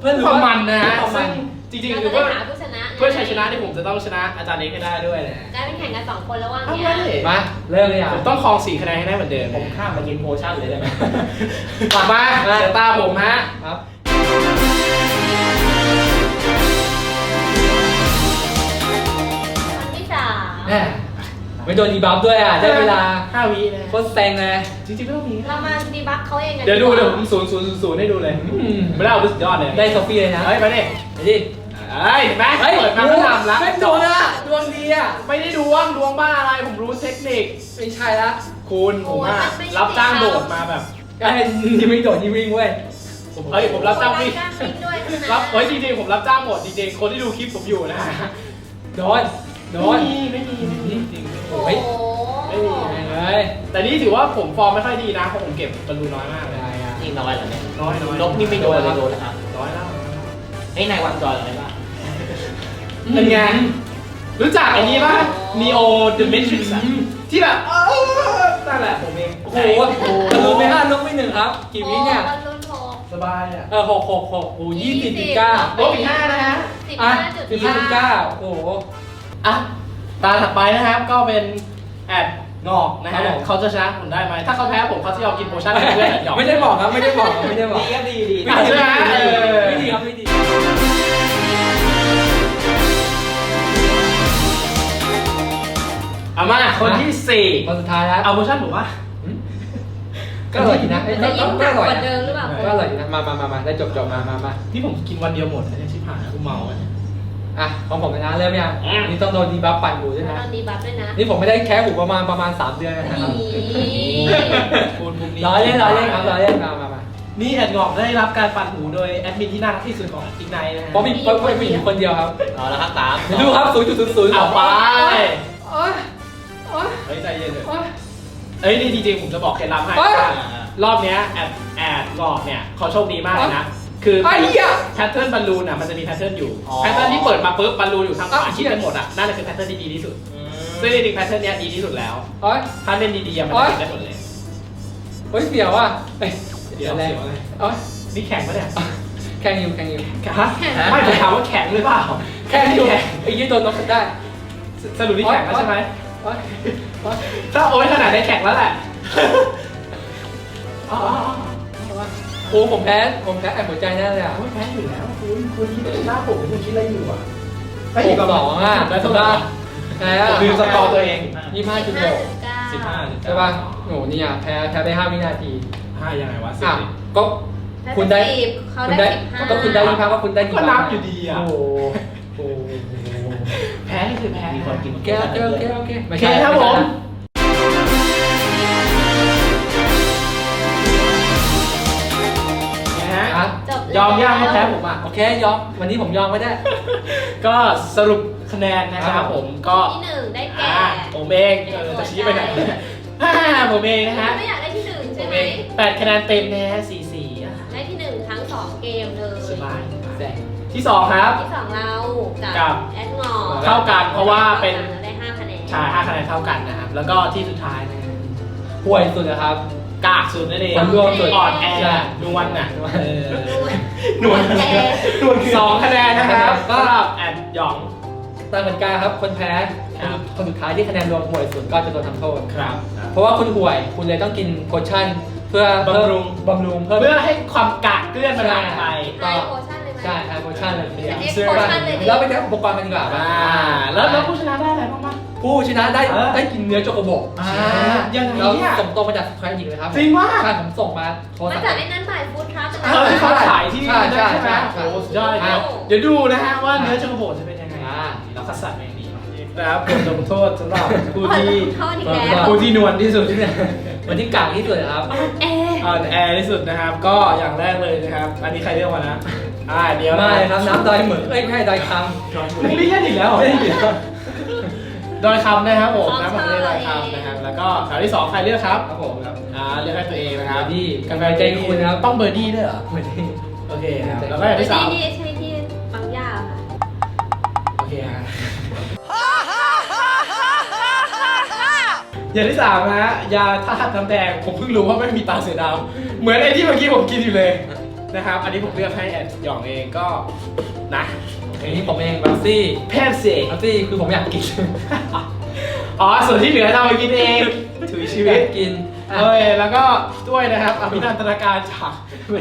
S3: เพื่อ
S2: ความมันนะฮะ
S3: ความมั
S2: ซึ่
S3: น
S2: งจริงๆ
S4: เรา
S2: คื
S4: จะ
S2: อ
S4: ได้
S2: เพื่อ
S4: หาผู้ชนะไง
S2: เพื่อชัยชนะที่ผมจะต้องชนะอาจารย์เอกให้ได้ด้วยนะ
S4: กลายเป็นแข่งกันสองคนแล้วว่าง
S2: เอา
S4: เนี้
S2: ไว้
S4: ย
S3: มาเริ่มเลยอะ
S2: ผมต้องครองสี่คะแนนให้ได้เหมือนเดิม
S6: ผมข้ามมากินโพชั่นเลยได้ไหม
S2: มาเดี๋ยวตาผมฮะ
S3: ครับ
S4: ครั้งที่สาม
S3: แหม ไม่โดนดีบัฟด้วยอะ ได้เวลา
S2: ห้าวินะ
S3: โคตรเซ็งเลย
S2: จริงๆไม่ต้องมี
S4: เรามาดีบักเขาเองกัน
S2: เดี๋ยวดู
S4: กา
S2: เดี๋ยวผมศูนย์ศูนย์ศูนย์ให้ดูเลย
S3: อืม
S2: ไม่ได้เอาไปสุดยอดเลย
S3: ได้โซฟี่เลยนะ
S2: เฮ้ยไปดิ
S3: ไปดิ
S2: เฮ้ยเห็นไหม
S3: เฮ้ย
S2: เปิดมาก็ทำละ
S3: ไม่โดนอะดวงดีอะ
S2: ไม่ได้ดวงดวงบ้าอะไรผมรู้เทคนิค
S3: ไม่ใช่ละ
S2: คุณผมอะรับจ้างโดดมาแบบ
S3: ไอ้นี่ไม่โดดนี่วิ่งเว้ย
S2: ผมเฮ้ยผมรับจ้างวิ่ง
S4: จ้างวิ่งด้วยนะ
S2: รับเฮ้ยจริงๆผมรับจ้างหมดจริงๆคนที่ดูคลิปผมอยู่นะ
S3: โดน โดน
S2: ไม่มีไม่มีไม่มีจริง
S4: โอ้
S3: เฮ้ย
S4: โห
S2: ไม่มี
S3: เฮ้ย
S2: แต่นี่ถือว่าผมฟอร์มไม่ค่อยดีนะเพราะผมเก็บบอลลูนน้อยมากเลย
S3: ได้อะ
S6: นี่น้อยเหรอเนี่ย
S2: น้อยน้อย
S6: นกนี่ไม่โดนเลยโดนนะครับ
S2: น้อยแล้ว
S6: ไอ้นายวันจอยอะไรบ้าง
S2: เป็นไงรู้จักไอ้นี้ป่ะ Neo The Matrix อะที่แบบเออนั่นแหละผมเอง
S3: โอ้โหกระโดดไปห้านกไปหนึ่งครับ กี่วิเนี่ย
S4: บอลลูนหก
S2: สบายอะ
S3: เออหกหกหกโอ้ยี่สิบจุดเก้า
S2: ลบอีกห้านะฮะ
S4: สิบ
S3: อะ
S4: ห้าจุด
S3: สิบห้าจุดเก้าโอ้โห
S2: อะตาถัดไปนะครับก็เป็นแอดงอกนะ
S3: ครั
S2: ฮะ
S3: บผม
S2: เขาจะชนะผมได้ไหมถ้าเขาแพ้ผมเขาจะยอมกินโพชั่นให้เพื่อนหยอก
S3: ไม่ได้บอกครับ ไม่ได้บอกครับไม่ได้บอก
S6: ดีครับดีดี
S2: อะใช่ไหมเออ
S3: ไม่ดีครับไม่ดี
S2: เอามาคนที่สี่
S3: คนสุดท้ายแล้ว
S2: เอาโพชั่นผมว่า
S3: ก็อร่อยดีนะเอ้ย
S4: จะ
S3: ก็
S4: ยิ่งห
S3: ก็
S4: นั
S3: อกร่อย
S4: กว่า
S3: นะ
S4: เดิมหรือเปล่า
S3: ก็อร่อยดีนะมามามามาได้จบจบมามามา
S2: นี่ผมกินวันเดียวหมดนะเนี่ยชิบหายแล้วกูเมาอะ
S3: อะของผมนะเริ่มยัง
S2: อืม
S3: นี่ต้องโดนดีบัฟปั่นอยู่ด้วย
S4: ต
S3: นะ
S4: อนดีบัฟด้วยนะ
S3: นี่ผมไม่ได้แค่หูประมาณประมาณ 3 เดือนนะครับ
S4: นี่
S2: คุณมุมนี้
S3: ร้อยเล่นร้อยเล่นครับร้อยเล่นมามามา
S2: นี่แอดงอกได้รับการปั่นหูโดยแอดมินที่น่ารักที่สุดของอีกไนนะฮะ
S3: เพราะมีเพราะมีผู้หญิงคนเดียวครับ
S6: เอาละครับสาม
S3: เดี๋ยวดูครับ 0.00
S2: เอาไป
S3: โอ๊ยโอ๊ย
S2: เฮ้ยใจเย็นเลย
S3: โอ๊ย
S2: เอ้ยนี่จริงๆผมจะบอกเคล็ดลับให้
S3: เอ้ย
S2: ว่ารอบเนี้ยแอดแอดงอกเนี่ยเขาโชคดีมากเลยนะ คือ
S3: ไอ้เหี้ย
S2: แพทเทิร์นบอลลูนอะมันจะมีแพทเทิร์นอยู่แพทเทิร์นที่เปิดมาปุ๊บบอลลูนอยู่ทางขวา
S3: อ้าว
S2: ชิดกันหมดอะนั่นแหละคือแพทเทิร์นที่ดีที่สุดซึ่งจริงๆแพทเทิร์นเนี้ยดีที่สุดแล้ว
S3: โอ๊ย
S2: ถ้าเล่นดีๆอะมัน
S3: โอ๊
S2: จะ
S3: ย
S2: ติดได้หมดเลย
S3: โอ๊ยเสียวอะเอ้ย
S2: เดี๋ยว
S3: แรง
S2: เสียวอะไร
S3: โอ๊ย
S2: นี่แข็งปะเนี่ย
S3: แข่งอยู่แข่งอยู่
S2: ฮะไม่ผมถามว่าแข็งหรือเปล่า
S3: แข่งอยู่
S2: แข็ง
S3: ไอ้ยี่โดนนกได้
S2: สรุปนี่แข็งแล้วใช่ไหม
S3: โอ๊ยโอ๊ย
S2: ถ้าโอ้ยขนาดนี้แข็งแล้วแหละอ๋อ
S3: โอ้ผมแพ้ผมแพ้ไอ้หัวใจแน่เลยอะ
S2: โอ้ยแพ้อยู่แล้วคุณคุณคิดหน้าผมคุณคิดอะไรอยู่อะ
S3: หกสองอะ
S2: ได้เท่าไหร่
S3: แพ้อะ
S2: ลืมสกอร์ตัวเอง
S3: ยี่ห้าจุดหก
S2: สิบห้า
S3: ใช่ป่ะโอ้โหนี่อะแพ้แพ้ไปห้าวินาที
S2: ห้ายังไงวะสิบ
S3: อะ
S2: ดิ
S3: ก็คุณได้
S4: เขา
S3: คุณ
S4: ได้
S3: ได้
S4: สิบห้า
S3: ก็คุณได้ยี่ห้าก็คุณได้กี่
S2: ก็
S3: บาท
S2: นับอยู่ดีอะ
S3: โอ้โหโอ้โห
S2: แพ้นี่คือแพ้
S6: มีคนกิน
S3: โอเคโอเคโอเคโอเคไม่
S2: โอเค
S3: ใช่
S2: ครับผม
S3: อ
S2: มย่างไม่แพ้ผมอะ
S3: โอเคยอม วันนี้ผมยอมไม่ได้
S2: ก็สรุปคะแนนนะครับผมก็
S4: ที่หนึ่งได้แก่
S2: อ่าผมเองเออจะชี้ไปไหนอ่าผมเองนะฮะ
S4: ไม่อยากได้ที่หนึ่ง
S2: ผ
S4: ใช่
S2: ม
S4: ไหม
S2: เองแปดคะแนนเต็มนะฮะสี่สี่อะ
S4: ได้ที่หนึ่งทั้งสองเกมเลย
S2: สบายที่สองครับ
S4: ที่สองเรา
S2: กั
S4: กับบแอดงอ
S2: เท่ากันเพราะว่าเป็น
S4: ได้ห้าคะแนน
S2: ชาย5คะแนนเท่ากันนะครับ แล้วก็ที่สุดท้ายนะ
S3: ห่วยสุดนะครับ
S2: กากสุดนั่นเอง
S3: คนรวมสุด
S2: อ่อนแอ
S3: ใช่
S2: นวลน่ะเออ
S4: หนวดแอร์
S2: สองคะแนนนะครับ
S3: ก็
S2: สำหรับแอดหยอง
S3: ตามเหมือนกันครับคนแพ้
S2: ครับ
S3: คนสุดท้ายที่คะแนนรวมห่วยสุดก็จะโดนทำโทษ
S2: ครับ
S3: เพราะว่าคุณห่วยคุณเลยต้องกินโพชั่นเพื่อบำ
S2: รุง
S3: บำรุงเพื่อ
S2: เพื่อให้ความกากเกลื่อนมันหายไป
S4: ไฮโพชั่นเลยไหม
S3: ใช่ไฮโพชั่นเลยทีเดียว
S4: เอ็กซ์
S3: ซึ่ง
S4: โพชั่นเลยดิ
S3: เราไปแจ้งอุปกรณ์กันดีกว่า
S2: อ่า แล้วแล้วผู้ชนะได้อะไรบ้างปะ
S3: ผู้ชนะได้
S2: เออ
S3: ได้กินเนื้อโจโกโบะ
S2: อ่ายังไง
S3: เรา
S2: เนี่ย
S3: ส่งตรงมาจากสแควร์หญิงเลยครับ
S2: จริงมาก
S3: ใช่ผมส่งมาโทร
S4: มา
S3: ศัพท์
S4: จากไอ้นั้นบ่ายฟู้ดทรัค
S2: เออที่เขาขายที่
S3: ใช่
S2: นั่น
S3: ใช่
S2: ใช่ไหม
S3: ใช่
S2: โอ้โหสุดยอดเลย
S3: อ่า
S2: เดี๋ยวดูนะฮะว่าเนื้อจักรโบจะเป็นยังไง
S3: อ่า
S2: เราคัดสรรมาอย่างดีนะครับบทลงโทษสำหรับผู้ที่
S4: โทษอีกแล้ว
S2: ผู้ที่นวลที่สุด
S3: วันที่กากที่สุดนะครับ
S4: แอร์
S2: อ่อนแอที่สุดนะครับ ก็อย่างแรกเลยนะครับ อันนี้ใครเรียกมานะอ่าเดี๋ยวนะ
S3: ไม่ครับน้ำดอยเหมือนเอ้ยไม่ใช่ดอยคำ
S2: มึงเรียกอีกแล้วเหรอ
S3: เล่นอี กแล้ว
S2: โดยคำนะครับผมน้ำมันเรียกโดยคำนะครับแล้วก็สาวที่สองใครเลือกครับ
S3: ครับผมครับ
S2: อ่าเลือกให้ตัวเองนะครับ
S3: เบอร์ดี้
S2: กาแฟใจคุณนะครับต้องเบอร์ดี้ด้วยเหรอ
S3: ไม่ได้
S2: โอเคครับแล้วก็อย่างที่สาม
S4: นี่นี่ใช่ที่บางย่าค่ะ
S2: โอเคฮะอย่างที่สามนะฮะยาธาตุน้ำแดงผมเพิ่งรู้ว่าไม่มีตาเสือดำเหมือนไอ้ที่เมื่อกี้ผมกินอยู่เลยนะครับ อันนี้ผมเลือกให้แอดหยองเองก็นะ
S3: อันนี้ผมเองบัฟซี่
S2: เพปซี
S3: บัฟซี่คือผมอยากกิน
S2: อ๋อ ส่วนที่เหลือเราไปกินเองถือชี
S3: อ
S2: วิ
S3: ยา
S2: ต
S3: กกินอะ
S2: เอ้ยแล้วก็ด้วยนะครับอภินันทนาการจาก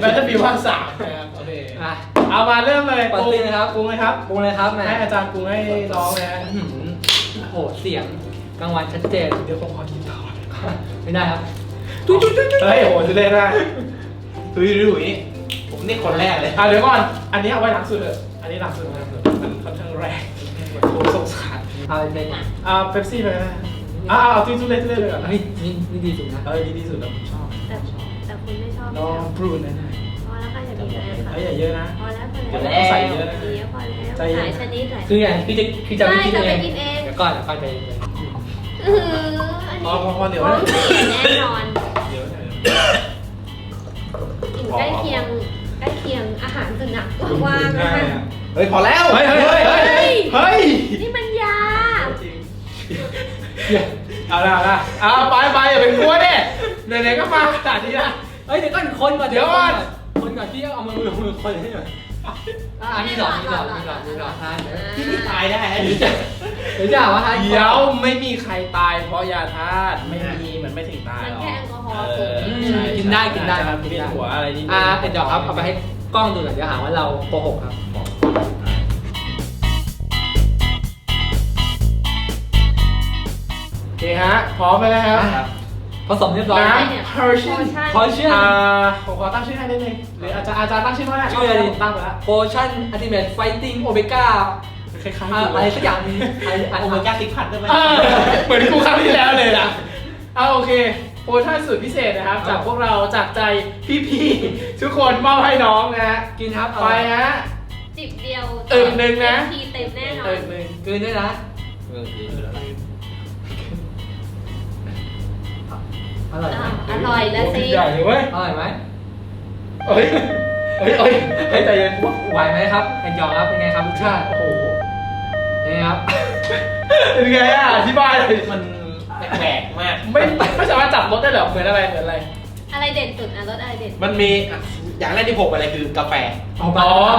S2: แบทเทิลฟิวภาคสามนะครับโอเค
S3: อะ
S2: เอามาเริ่มเลย
S3: ปาร์ตี้นะครับ
S2: ปรุงเลยครับ
S3: ปรุงเลยครับแม่
S2: ให้อาจารย์ปรุงให้น้องนะฮะ
S3: อื้อหือโอ้โหเสียงกลางวันชัดเจน
S2: เดี๋ยวผมขอกินต่อ
S3: ไม่ได้ครับ
S2: เฮ้ยโอ้โหจะเล่นได้
S6: ดุยดุยนี่ผมนี่คนแรกเลย
S2: อะเดี๋ยวก่อนอันนี้เอาไว้หลังสุดเถอะอันนี้หลังสุดหลังสุดมันค่อนข้าง แรงผมสงสาร
S3: เอาเป็น
S2: อ่าเป๊ปซี่ไปก็ได้อ่าเอาที่ทุเล่นทุเล่นเลยก่อนนะ
S3: เฮ้ยนี่นี่ดีสุดนะ
S2: เออดีที่สุดแล้วผมชอบ
S4: แต่แต่คุณไม่ชอบ
S2: น้องบรูนนะฮะ
S4: พอแล้วค่ะอย่ามีเลยค่ะ
S2: เฮ้ยอย่าเยอะนะ
S4: พอแล้วพอ
S2: เดี๋ยว
S4: แล้
S2: เรา
S4: ว
S2: ใส่เยอะนะ
S4: ดีแล้วพอแล้ว
S2: ใจเย็น
S4: หลายชนิดหลาย
S3: คืออย่างพี่จะพี่จะไม่กิน
S4: ใช่
S3: เอ
S4: จะ
S3: ง
S4: ไปกินเอง
S3: เดี๋ยวก่อนเดี๋ยวก่อนใจเย็น
S4: อื้อหืออัน
S2: พอ
S4: นี้
S2: พอพอเดี๋ยว
S4: พร้อ
S2: นะ
S4: มกลิ่นแน่นอน
S2: เดี๋ยวนะ
S4: กลิ่นใกล้เคียงใกล้เคียงอาหารสุนัขว่างๆ
S2: ได้
S4: นะคะ
S2: อะ
S6: เฮ้ยพอแล้ว
S2: เฮ้ยเฮ้ยเฮ้ยเฮ้ย เฮ้ย
S4: นี่มันยา
S2: เอาละเอาละเอาไปไปอย่าเป็นกลัวดิไหนๆก็มาขนาดนี้ละ
S3: เฮ้ยเดี๋ยวก่อนคนก่อน
S2: เดี๋ยวก่อน
S3: คนก่อนพี่เอามือมือมือคนให้หน่อยอะนี่หลอดนี่หลอดนี่หลอดนี่หลอดอะเดี๋ยว
S6: ที่นี่ตายได้ฮะ
S3: เดี๋ยวจะเดี๋ยวจะหาว่าให้
S2: เดี๋ยวไม่มีใครตายเพราะยาธาตุไม่มีมันไม่ถึงตายหรอก
S4: มันแค่แอลกอฮอล์
S2: เออ
S3: อืม
S2: ใช่
S3: กินได้กินได้ครับ
S2: กินได้หัวอะไรนิดนึง
S3: อ่าเดี๋ยวครับเอาไปให้กล้องดูหน่อยเดี๋ยวหาว่าเราโกหกครับ
S2: โอเคฮะ พร้อมไปแล้วครับ
S3: ครับผสมเรียบร้อย
S2: น้
S3: แล้วำ
S2: Persian
S3: พอเชื่อ
S2: อ่าผมขอตั้งชื่อให้ได้เลยหรืออาจารย์อาจารย์ตั้งชื่อว่าอะไร
S3: ชื่ออะไรดี
S2: ผมตั้งไปแล้ว
S3: โพชั่นอัลติเมทไฟติ้งโอเมก้า
S2: คล้ายๆ
S3: อะไรสักอย่างหนึงอะไรอะ
S6: โอ
S3: ไร
S6: เมก้าซิกพันด้วยไหม
S2: เออเหมือนกูครั้งที่แล้วเลยนะเอาโอเค โปรโมชั่นสุดพิเศษนะครับ จากพวกเราจากใจพี่ๆทุกคนมอบให้น้องนะฮะ
S3: กินครับ
S2: ไปฮะ
S4: จิบเดียว
S2: อึกหนึ่งนะ
S4: ทีเต็มแน่นอ
S2: เติ
S4: น
S2: มหนึ่ง
S3: กลืนด้วยนะอร่อยไหม
S4: อะอร่อยแล้วสิ
S2: ใหญ่เลยเว้ย
S3: อร่อยไหม
S2: เฮ้ยเฮ้ยเฮ้ยเฮ้ยใจเย็น
S3: ไหวไหมครับไอ้ยองครับเป็นไงครับรสชาติ
S2: โอ้โห
S3: เป็นไงครับ
S2: เป็นไงอะอธิบายเลย
S6: มันแปลกๆมาก
S2: ไม่ไม่สามารถจับรสได้เหรอเหมือนอะไรเหมือนอะไร
S4: อะไรเด่นสุดอะรสอะไรเด่น
S6: มันมีอะ อย่างแรกที่ผมอะไรคือกาแฟ
S2: อ๋อ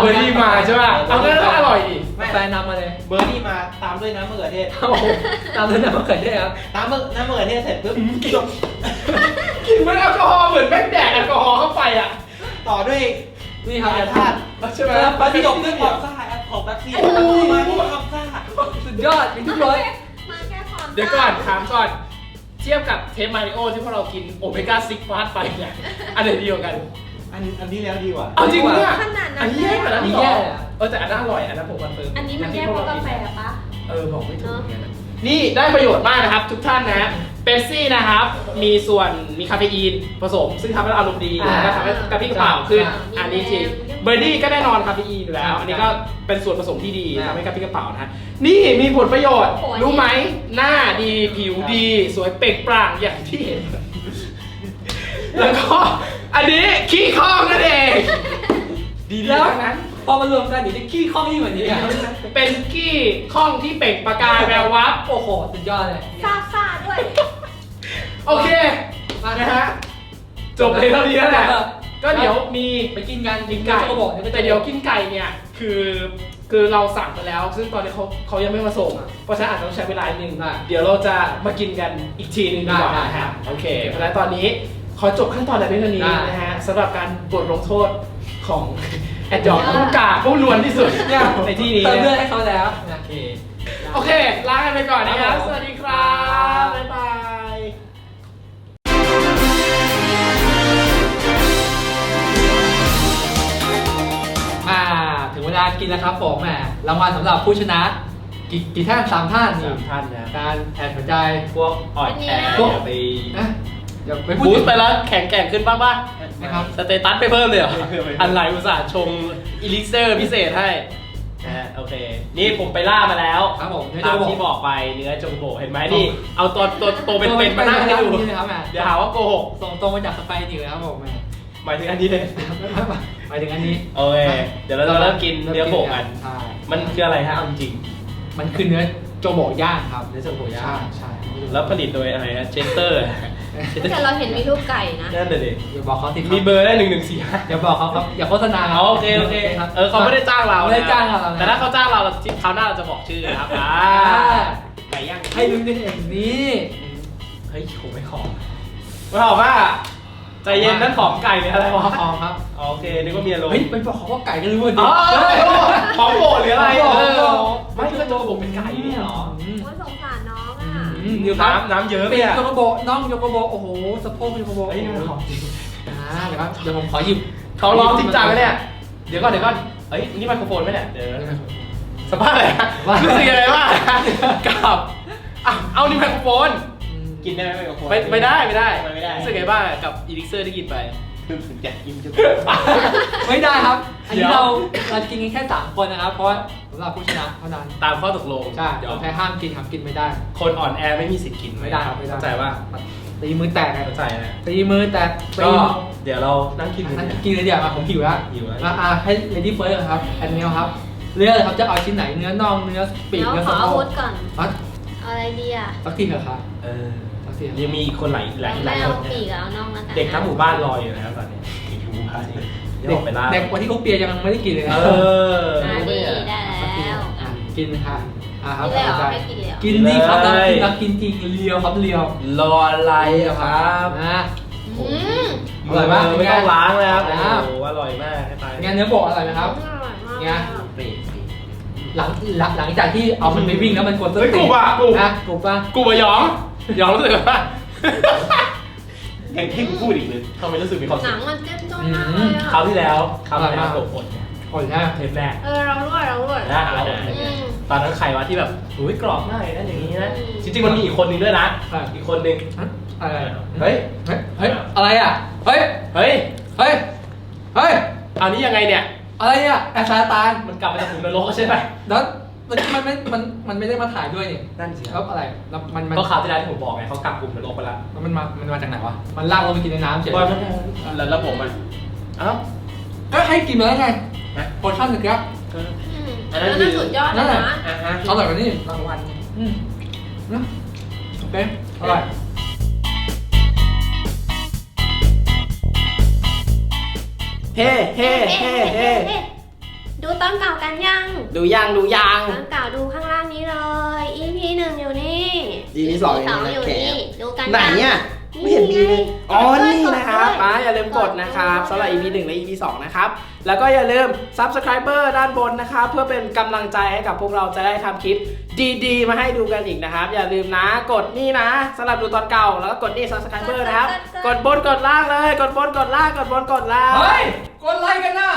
S2: เบอร์รี่มาใช่ป่ะเอางั้นก็อร่อยดิ
S3: กาแฟนำมาเลย
S6: เบอร์รี่มาตามด้วยน้ำมะเขือเทศ
S3: โอ้โหตามด้วยน้ำมะเขือเทศครับ
S6: ตามมะน้ำมะเขือเทศเสร็จปุ๊บ
S2: กินเหมือนแอลกอฮอล์เหมือนแม่งแดกแอลกอฮอล์เข้าไปอะ
S6: ต่อด้วย
S3: นี่ครับ
S6: ยาธาตุ
S2: ใช่ไหม
S3: ปลา
S6: ที่
S3: ที่
S6: จ
S3: จ
S6: บบด้
S3: ด้
S6: ว
S3: วยย
S6: ความซ่าแอปของแป๊บซี่
S4: โอ้โห
S6: มาที่ความซ่า
S3: สุดยอดมีทุกรส
S4: มาแค่ความ
S2: เดี๋ยวก่อนถามก่อน เทียบกับเทปมาริโอที่พวกเรากินโอเมก้าซิกฟาสไปเนี่ยอันไหนดีกว่ากัน
S6: อันอันนี้แล้วดีกว่า
S2: เอาจริงปะเนี่ย
S4: ขนาด
S2: อั
S4: นั้นน
S2: นี้แย่กว่านั้น
S3: อันนี้
S2: อีกเหร
S3: แย่
S2: อ
S3: เลยอะ
S2: เออแต่อันนั้นอร่อยอันนั้นผมคอนเฟิร์ม
S4: อันนี้มันแค่เพราะกาแฟปะ
S2: เออบอกไม่ถูกเหมือนกันนะนี่ได้ประโยชน์มากนะครับ ทุกท่านนะเป๊ปซี่นะครับ มีส่วนมีคาเฟอีนผสม ซึ่งทำให้เราอารมณ์ดี
S3: อ่า
S2: แล้วก็ทำให้กระปรี้กระเป๋าขึ้น
S4: อ่า
S2: อันนี้จริง
S4: มีแรง
S2: เบอร์ดี้ก็แน่นอนคาเฟอีนอยู่แล้ว
S3: อ่า
S2: อันนี้ก็เป็นส่วนผสมที่ดี
S3: อ่า
S2: ทำให้กระปรี้กระเป๋านะฮะนี่มีผลประโยชน์
S4: โอ้โห
S2: รู้ไหมหน้าดีผิวดี สวยเปล่งปลั่งอย่างที่เห็น แล้วก็ อันนี้ขี้ข้องนั่นเอง ดีๆทั้งนั้น
S3: พอมารวมกันเดี๋ยวจะขี้ข้องยิ่งกว่านี้อะ
S7: เป็นกี้ข้องที่เปล่งประกายแวววับ
S3: โอ้โหสุดยอดเลย
S4: ซาซาด้วย
S7: โอเคนะฮะ จบเลยเท่านี้แล้วแหละก็เดี๋ยวมี
S3: ไปกินกัน
S7: กินไก่
S3: ก็บอกเดี๋ยวไป
S7: แต่เดี๋ยวกินไก่เนี่ย คือคือเราสั่งไปแล้ว ซึ่งตอนนี้เขาเขายังไม่มาส่งอะเพราะฉะนั้นอาจจะต้องใช้เวลาอีกนิดนึง
S3: ได้
S7: เดี๋ยวเราจะมากินกันอีกทีหนึงดีกว่า
S3: ได้ได้
S7: นะครับโอเคเพราะฉะนั้นตอนนี้ ขอจบขั้นตอนแต่เพียงเท่านี้
S3: ได้
S7: นะฮะสำหรับการบทลงโทษของแอดจอผู้กาผู้ลวนที่สุด
S3: เนี่ย
S7: ในที่นี้
S3: เติมเลือด
S7: นะ
S3: ให้เขาแล้ว โอเค
S7: โอเคลากันไปก่อนนะครับ
S3: ครับผม
S7: สวัสดีครับ บ๊ายบาย
S3: อ่าถึงเวลากินแล้วครับผมแหมรางวัลสำหรับผู้ชนะ กี่กี่ท่านสามท่านนี่
S7: สามท่านนะ
S3: การแอบหัวใจ
S2: พวกอ่อนแอ
S3: พวก
S2: อย่าไป
S3: นะอ ย่าไปพูด
S2: บู
S3: ถึ
S2: ส
S3: ง
S2: ต์ไปแล้วแข็งแกร่งขึ้นบ้างป่ะ
S3: นะครับ
S2: สเตตัสไปเพิ่มเลยเหรออะไรอุตส่าห์ชงอีลิเซอร์พิเศษให้นะฮะโอเค นี่ผมไปล่ามาแล้ว
S3: ครับผมเนื้อ
S2: ตาม
S3: โจโบ
S2: ที่บอกไปเนื้อจงโบเห็นไหมนี่ เอาตัวตัวตัวเป็นๆมานั่งให้ดู
S3: นี่นะครับแหม
S2: เดี๋ยวหาว่าโกหก
S3: ส่งตรงมาจากสไปร์นิวเลยครับผมแหม
S2: หมายถึงอันนี้เลย
S3: หมายถึงอันนี้
S2: โอเคเดี๋ยวเราจะเริ่มกินเนื้อโบกัน
S3: ใช่
S2: มันคืออะไรฮะเอาจริง
S3: มันคือเนื้อโจโบย่างครับ
S2: เนื้อจงโบย่า
S3: ใช่
S2: ง
S3: ใช่
S2: แล้วผลิตโดยอะไรนะเชสเตอร์
S4: แต่เราเห็นมีรูปไก่นะ
S2: นั่นเลยดิ
S3: อย่าบอกเขาสิครับ
S2: มีเบอร์ได้หนึ่งหนึ่งสี่ห้า
S3: อย่าบอกเขาครับ อย่าโฆษณา
S2: อ๋อโอเคโอเค
S3: ครับ
S2: เออเขาไม่ได้จ้างเรา
S3: ไม่ได้จ้างเรานะ
S2: แต่ถ้าเขาจ้างเราที่คราวหน้าเราจะบอกชื่อนะครับอ่าไก่ย่าง
S3: ให้ลุ้นกันเองนี่
S2: เฮ้ยผมไม่ขอไม่ขอว่าใจเย็นนั่นของไก่เนี่ยอะไรวะ
S3: พอครับ
S2: อ๋อโอเคนึกว่ามีอารมณ์
S3: เฮ้ยไปบอกเขาว่าไก่ก็รู้ว่า
S2: อ๋
S3: ดี
S2: อของโปรดหรืออะไร
S3: ของโปรด
S2: เออไม่ก็จะบอกเป็นไก่เนี่ยเหรอ
S3: อืม
S4: ว่าสงสารน้อง อะ
S3: อืมเดี๋ยวครับ
S2: น้ำน้ำเยอะ
S3: เป็น
S2: เนี่ย
S3: โยโกโบน้องโยโกโบโอ้โหสะโพกโยโกโบ
S2: เฮ้ยนี่มันของจริง
S3: อ่าเดี๋ยวครับเดี๋ยวผมขอหยิบ
S2: เขาร้องจริงจังเลยเนี่ยเดี๋ยวก่อนเดี๋ยวก่อนเฮ้ยนี่ไมโครโฟนไหมเนี่ยเดี๋ยวสภาพอะไรฮะรู้สึกยังไงบ้างกับอะเอานี่ไมโครโฟน
S6: กินได้ไหมไมโครโฟน
S2: ไม่ไม่ได้ไม่ได้
S6: ไม่ได้
S2: รู้สึกไงบ้างกับอีลิกเซอร์ที่กินไป
S6: คือผมอยากกินจะ
S3: ไม่ได้ครับ อันนี้
S2: เดี๋ยว
S3: เราเรากินกันแค่สามคนนะครับ เพราะว่า สำหรับผู้ชนะเท่านั้น
S2: ตามข้อตกลง
S3: ใช่
S2: เดี๋ยว
S3: คนแพ้ห้ามกินครับกินไม่ได้
S2: คนอ่อนแอไม่มีสิทธิ์กิน
S3: ไม่ได้ครับไม่ได้
S2: เข้าใจว่า
S3: ตีมือแตกไง
S2: เข้าใจนะ
S3: ตีมือแตกตี
S2: ก็
S3: มือ
S2: เดี๋ยวเรานั่งกินกัน
S3: ท่าน
S2: เนี่ย
S3: กินเลยเดี๋ยวมาผมหิวแล้ว
S2: หิวแล้ว
S3: อะอะให้เลดี้เฟิร์สครับอันนี้ครับเลือกเลยครับจะเอาชิ้นไหนเนื้อน่องเนื้อปีก
S4: เดี๋ยว
S3: เนื้อ
S4: ขอ
S3: สะโพ
S4: อาวุ
S3: ก
S4: ธก่อน
S3: อะ
S4: เอาอะไรดีอะ
S3: สักทีเถอะครับ
S2: เออ
S3: สักที
S2: ยังมีอีกคนหลายหลายหลา
S4: ไม่
S2: ยค
S4: เอา
S2: น
S4: ปี
S2: เนี่ย
S4: กอะเอาน่องแล้วกัน
S2: เด็กทั้งหมู่บ้านรออยู่นะครับตอนนี้เด็กทั้งหมู่บ้านนี่เดี๋ยวออกไปล่า
S3: เด็กวันที่เขาเปียยังไม่ได้กินเลยนะ
S2: เออ
S4: อ่าดี
S3: กินค่ะอะครับ
S4: กินเลยเหรอ
S3: ใจ
S4: ให้กินเลยเหรอ
S3: กินนี่ครับ
S2: เล
S3: นะ
S2: ย
S3: กินนะกินจริงเลียวครับเลียว
S2: รออะไรอะครับ
S3: นะ
S4: อืม
S3: อร่อยมาก
S2: ไม่ต้องล้างเลยครับ
S3: อ่า
S2: โอ้โหอร่อยมากให้ไป
S3: งานเนื้อโบกอร่อยไหมครับ
S4: อร่อยมาก
S3: ไง
S2: ปรีปรี
S3: หลังหลังหลังจากที่เอามันไปวิ่งแล้วมันกดต้น
S2: เฮ้ย
S3: ตี
S2: กรุบอะกรุบ
S3: นะกรุบป่ะ
S2: กูมาหยองหยองรู้สึกว่า
S6: ยังที่พูดอีกเลย
S2: ทำไมรู้สึกมีความ
S4: ห
S2: สุ
S4: นั
S2: ข
S4: งมันเจ็บจ้นมากเลยอะ
S2: คราวที่แล้วคราวที่แล้วผมอดไง
S3: โอ้ยนะ
S2: เทปแรก
S4: เออเราด้วยเราด้วย
S2: นะเราอด
S4: อืม
S2: ตอนนั้นใครวะที่แบบอุ้ยกรอบมากเลยนะอย่างนี้นะ
S4: อืม
S2: จริงๆมันมีอีกคนนึงด้วยนะ
S3: อะ
S2: อีกคนนึง
S3: อะไร
S2: เฮ้ย
S3: เฮ้ยเฮ้ยอะไรอะเฮ้ย
S2: เฮ้ย
S3: เฮ้ยเฮ้ย
S2: อันนี้ยังไงเนี่ย
S3: อะไรอะแอสซาตาน
S2: มันกลับมาจากขุมนรกใช่ไหม
S3: แล้วมันมันไม่มันมันไม่ได้มาถ่ายด้วยนี่
S2: นั่นสิค
S3: แล้
S2: รั
S3: ว
S2: บ
S3: อะไรแล้วมันมัน
S2: ก็คราวที่แล้วที่ผมบอกไงเขากลับกลุ่มนรกไปแล้ว
S3: มันมามันมาจากไหนวะมันลากเราไปกินในน้ำเฉย
S2: บอยมันแล้วแล้วผมอะเอ้า
S3: ก็ให้กินมาแล้วไง
S2: ฮะ
S3: โพชั่นหนึ่งครับ
S2: เออ
S4: อืม
S2: อั
S4: อั
S2: น
S4: น
S2: นั้
S4: นั้นน
S2: คือ
S4: สุดยอด
S3: นั่
S4: เลย
S3: นแหละ
S4: นะ
S2: อะฮะ
S3: อร่อยกว่านี้รางวัลอืมนะโอเคอร่อย
S6: เฮ้เฮ้เฮ้เฮ้
S4: ดูตอนเก่ากันยัง
S6: ดูยังดูยัง
S4: ตอนเก่าดูข้างล่างนี้เลย EP หนึ่งอยู่นี่
S6: EP สอง
S4: สอง
S6: อยู่
S4: อยู่
S6: นี่
S4: นี่ดูกัน
S6: ไหน
S4: ยัง
S6: เนี่ย ไม่เห็นมีเลย อ๋อ นี่
S4: กดด้วย
S6: นะครับ
S4: กดด้วย
S6: มาอย่าลืมกดนะครับสำหรับ EP 1 และ EP 2 นะครับ แล้วก็อย่าลืม Subscriber ด้านบนนะครับ เพื่อเป็นกำลังใจให้กับพวกเราจะได้ทำคลิปดีๆ มาให้ดูกันอีกนะครับ อย่าลืมนะ กดนี่นะสำหรับดูตอนเก่า แล้วก็กดนี่ Subscriber นะครับ กดบนกดล่างเลย กดบนกดล่าง กดบนกดล่าง
S3: เฮ้ย กดไลค์กันนะ